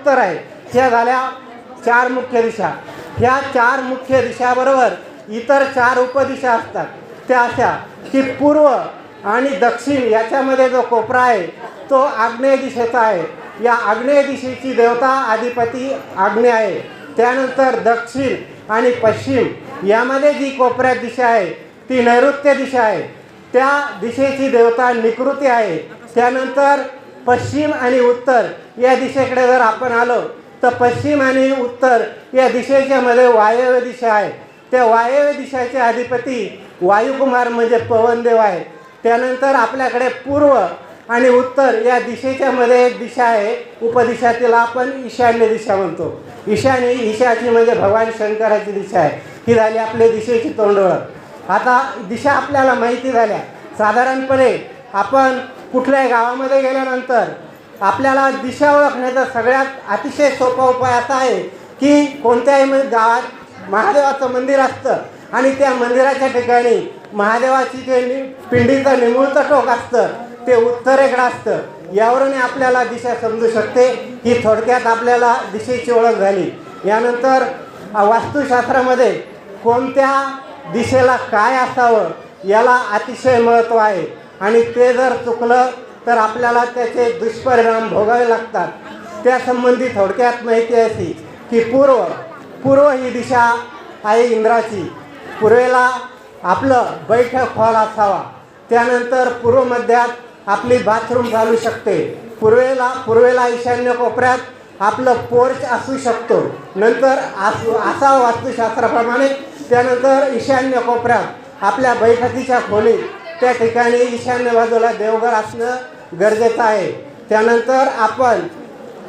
उत्तर आहे. ह्या झाल्या चार मुख्य दिशा. ह्या चार मुख्य दिशाबरोबर इतर चार उपदिशा असतात. त्या अशा की पूर्व आणि दक्षिण याच्यामध्ये जो कोपरा आहे तो आग्नेय दिशेचा आहे. या आग्नेय दिशेची देवता अधिपती आग्नेय आहे. त्यानंतर दक्षिण आणि पश्चिम यामध्ये जी कोपऱ्यात दिशा आहे ती नैऋत्य दिशा आहे. त्या दिशेची देवता निकृती आहे. त्यानंतर पश्चिम आणि उत्तर या दिशेकडे जर आपण आलो तर पश्चिम आणि उत्तर या दिशेच्या मध्ये वायव्य दिशा आहे. त्या वायव्य दिशाचे अधिपती वायुकुमार म्हणजे पवनदेव आहे. त्यानंतर आपल्याकडे पूर्व आणि उत्तर या दिशेच्या मध्ये एक दिशा आहे. उपदिशा तिला आपण ईशान्य दिशा म्हणतो. ईशान्य ईशाची म्हणजे भगवान शंकराची दिशा आहे. ही झाली आपल्या दिशेची तोंडओळख आता दिशा आपल्याला माहिती झाल्या. साधारणपणे आपण कुठल्याही गावामध्ये गेल्यानंतर आपल्याला दिशा ओळखण्याचा सगळ्यात अतिशय सोपा उपाय असा आहे की कोणत्याही गावात महादेवाचं मंदिर असतं आणि त्या मंदिराच्या ठिकाणी महादेवाची जे नि पिंडीचं निमुळतं टोक असतं ते उत्तरेकडं असतं. यावरून आपल्याला दिशा समजू शकते. ही थोडक्यात आपल्याला दिशेची ओळख झाली. यानंतर वास्तुशास्त्रामध्ये कोणत्या दिशेला काय असावं याला अतिशय महत्त्व आहे. आणि ते जर चुकलं तर आपल्याला त्याचे दुष्परिणाम भोगावे लागतात. त्यासंबंधी थोडक्यात माहिती अशी की पूर्व पूर्व ही दिशा आहे इंद्राची. पूर्वेला आपलं बैठक हॉल असावा. त्यानंतर पूर्व मध्यात आपली बाथरूम चालू शकते. पूर्वेला पूर्वेला ईशान्य कोपऱ्यात आपलं पोर्च असू शकतो. नंतर असू असा वास्तुशास्त्राप्रमाणे त्यानंतर ईशान्य कोपऱ्यात आपल्या बैठकीच्या खोलीत त्या ठिकाणी ईशान्य बाजूला देवघर असणं गरजेचं आहे. त्यानंतर आपण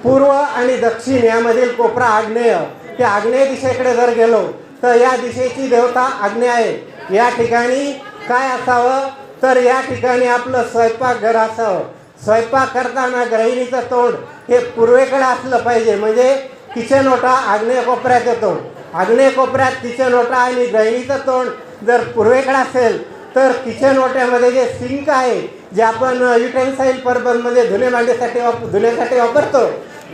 पूर्व आणि दक्षिण यामधील कोपरा आग्नेय. त्या आग्नेय दिशेकडे जर गेलो तर या दिशेची देवता आग्नेय आहे. या ठिकाणी काय असावं? तर या ठिकाणी आपलं स्वयंपाकघर असावं. स्वयंपाक करताना गृहिणीचं तोंड हे पूर्वेकडे असलं पाहिजे. म्हणजे किचन ओटा आग्नेय कोपऱ्यात येतो. आग्नेय कोपऱ्यात किचन ओटा आणि गृहिणीचं तोंड जर पूर्वेकडे असेल तर किचन वॉटरमध्ये जे सिंक आहे जे आपण युटेन्साईल पर्पजमध्ये धुणे मांडण्यासाठी वाप धुण्यासाठी वापरतो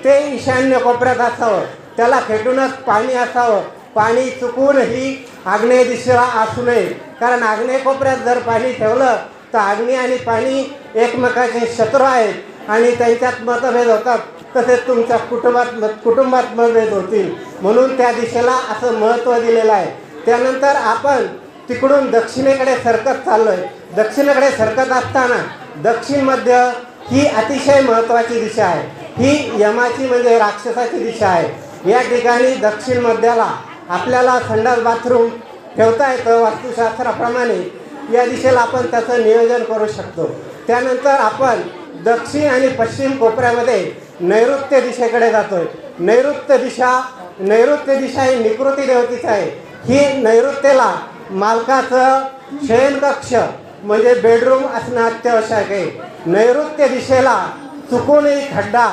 ते ईशान्य कोपऱ्यात असावं. त्याला खेटूनच पाणी असावं. पाणी चुकूनही आग्नेय दिशेला असू नये. कारण आग्नेय कोपऱ्यात जर पाणी ठेवलं तर आग्नेय आणि पाणी एकमेकाचे शत्रू आहेत आणि त्यांच्यात मतभेद होतात. तसेच तुमच्या कुटुंबात मत कुटुंबात मतभेद होतील. म्हणून त्या दिशेला असं महत्त्व दिलेलं आहे. त्यानंतर आपण तिकडून दक्षिणेकडे सरकत चाललोय. दक्षिणेकडे सरकत असताना दक्षिण मध्य ही अतिशय महत्त्वाची दिशा आहे. ही यमाची म्हणजे राक्षसाची दिशा आहे. या ठिकाणी दक्षिण मध्याला आपल्याला संडास बाथरूम ठेवता येतं वास्तुशास्त्राप्रमाणे. या दिशेला आपण त्याचं नियोजन करू शकतो. त्यानंतर आपण दक्षिण आणि पश्चिम कोपऱ्यामध्ये नैऋत्य दिशेकडे जातोय. नैऋत्य दिशा नैऋत्य दिशा ही निकृती देवतीच आहे. ही नैऋत्येला मालकाचं शयनकक्ष म्हणजे बेडरूम असणं अत्यावश्यक आहे. नैऋत्य दिशेला चुकूनही खड्डा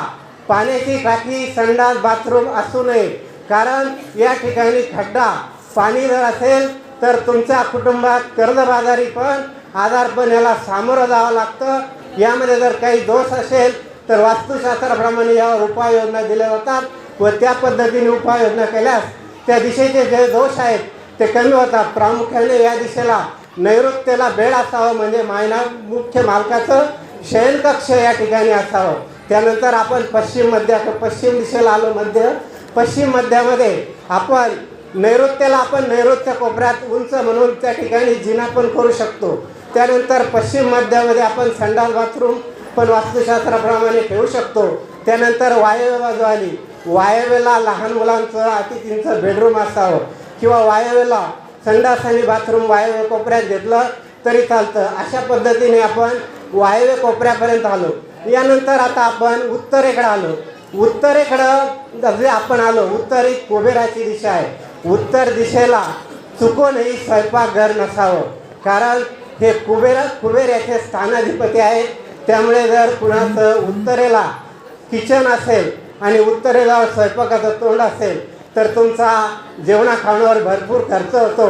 पाण्याची टाकी संडास बाथरूम असू नये. कारण या ठिकाणी खड्डा पाणी जर असेल तर तुमच्या कुटुंबात कर्जबाजारी पण आजारपण याला सामोरं जावं लागतं. यामध्ये जर काही दोष असेल तर वास्तुशास्त्राप्रमाणे यावर उपाययोजना दिल्या जातात व त्या पद्धतीने उपाययोजना केल्यास त्या दिशेचे जे दोष आहेत ते कमी होतात. प्रामुख्याने या दिशेला नैऋत्येला बेड असावं म्हणजे मायना मुख्य मालकाचं शयनकक्ष या ठिकाणी असावं. त्यानंतर आपण पश्चिम मध्य पश्चिम दिशेला आलो मध्य. पश्चिम मध्यामध्ये आपण नैऋत्येला आपण नैऋत्य कोपऱ्यात उंच म्हणून त्या ठिकाणी जिना पण करू शकतो. त्यानंतर पश्चिम मध्यामध्ये आपण संडाल बाथरूम पण वास्तुशास्त्राप्रमाणे ठेवू शकतो. त्यानंतर वायव्य बाजू आली. वायव्यला लहान मुलांचं अतिथींचं बेडरूम असावं. किंवा वायव्यला संडास आणि बाथरूम वायव्य कोपऱ्यात घेतलं तरी चालतं. अशा पद्धतीने आपण वायव्य कोपऱ्यापर्यंत आलो. यानंतर आता आपण उत्तरेकडे आलो. उत्तरेकडं जे आपण आलो उत्तर ही कुबेराची दिशा आहे. उत्तर दिशेला चुकूनही स्वयंपाकघर नसावं. कारण हे कुबेर कुबेर याचे स्थानाधिपती आहेत. त्यामुळे जर कुणाचं उत्तरेला किचन असेल आणि उत्तरेला स्वयंपाकाचं तोंड असेल तर तुमचा जेवणा खाण्यावर भरपूर खर्च होतो.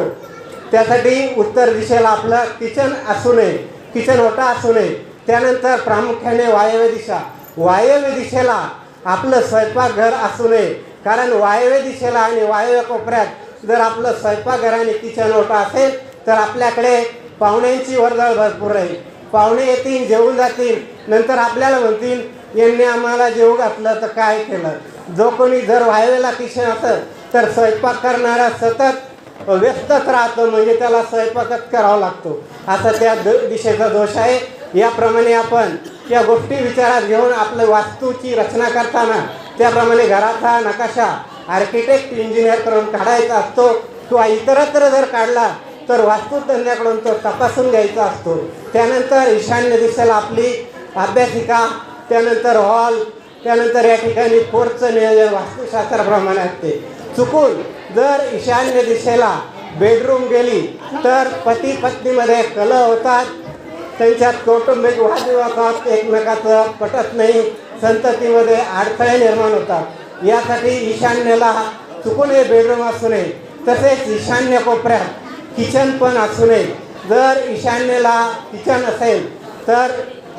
त्यासाठी उत्तर दिशेला आपलं किचन असू नये किचन ओटा असू नये. त्यानंतर प्रामुख्याने वायव्य दिशा. वायव्य दिशेला आपलं स्वयंपाकघर असू नये. कारण वायव्य दिशेला आणि वायव्य कोपऱ्यात जर आपलं स्वयंपाकघर आणि किचन ओटा असेल तर आपल्याकडे पाहुण्यांची वर्दळ भरपूर राहील. पाहुणे येतील जेवून जातील. नंतर आपल्याला म्हणतील यांनी आम्हाला जेवू घातलं तर काय केलं? जो कोणी जर व्हायवेला किशन असेल तर स्वयंपाक करणारा सतत व्यस्तच राहतो. म्हणजे त्याला स्वयंपाकच करावा लागतो. असा त्या द दिशेचा दोष आहे. याप्रमाणे आपण या गोष्टी विचारात घेऊन आपल्या वास्तूची रचना करताना त्याप्रमाणे घराचा नकाशा आर्किटेक्ट इंजिनियर करून काढायचा असतो किंवा इतरत्र जर काढला तर वास्तुतज्ञाकडून तो तपासून घ्यायचा असतो. त्यानंतर ईशान्य दिशेला आपली अभ्यासिका त्यानंतर हॉल त्यानंतर या ठिकाणी पोरचं नियोजन वास्तुशास्त्राप्रमाणे असते. चुकून जर ईशान्य दिशेला बेडरूम गेली तर पती पत्नीमध्ये कल होतात. त्यांच्यात कौटुंबिक वादविवाद एकमेकाचं पटत नाही संततीमध्ये अडथळे निर्माण होतात. यासाठी ईशान्येला चुकून हे बेडरूम असू नये तसेच ईशान्य कोपऱ्यात किचन पण असू नये. जर ईशान्येला किचन असेल तर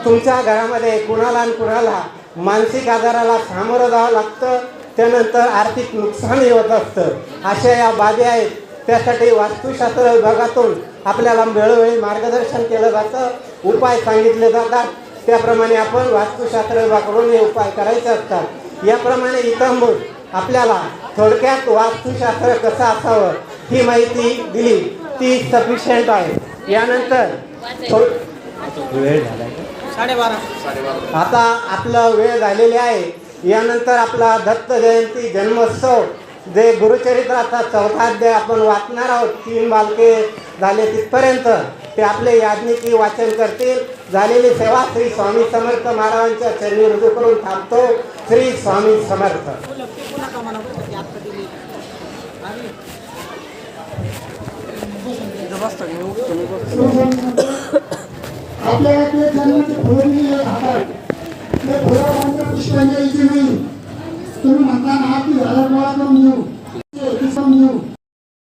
तुमच्या घरामध्ये कुणाला आणि कुणाला मानसिक आजाराला सामोरं जावं लागतं त्यानंतर आर्थिक नुकसानही होत असतं. अशा या बाबी आहेत. त्यासाठी वास्तुशास्त्र विभागातून आपल्याला वेळोवेळी मार्गदर्शन केलं जातं उपाय सांगितले जातात. त्याप्रमाणे आपण वास्तुशास्त्र विभागाकडून हे उपाय करायचे असतात. याप्रमाणे इतंभूत आपल्याला थोडक्यात वास्तुशास्त्र कसं असावं ही माहिती दिली. ती सफिशियंट आहे. यानंतर थो- वेळ झाला आता आपलं वेळ झालेली आहे यानंतर आपला दत्त जयंती जन्मोत्सव जे गुरुचरित्राचा चौथा अध्याय आपण वाचणार आहोत तीन बालके झाले तिथपर्यंत ते आपले याज्ञिकी वाचन करतील झालेली सेवा श्री स्वामी समर्थ महाराजांच्या चरणी रुजू करून थांबतो श्री स्वामी समर्थ आपल्या ते जन्माचे फुलंही हातात ते फुलाबांच्या पुष्पांजलीची नाही तुम्ही म्हणता ना की घरात गोळा करून घेऊ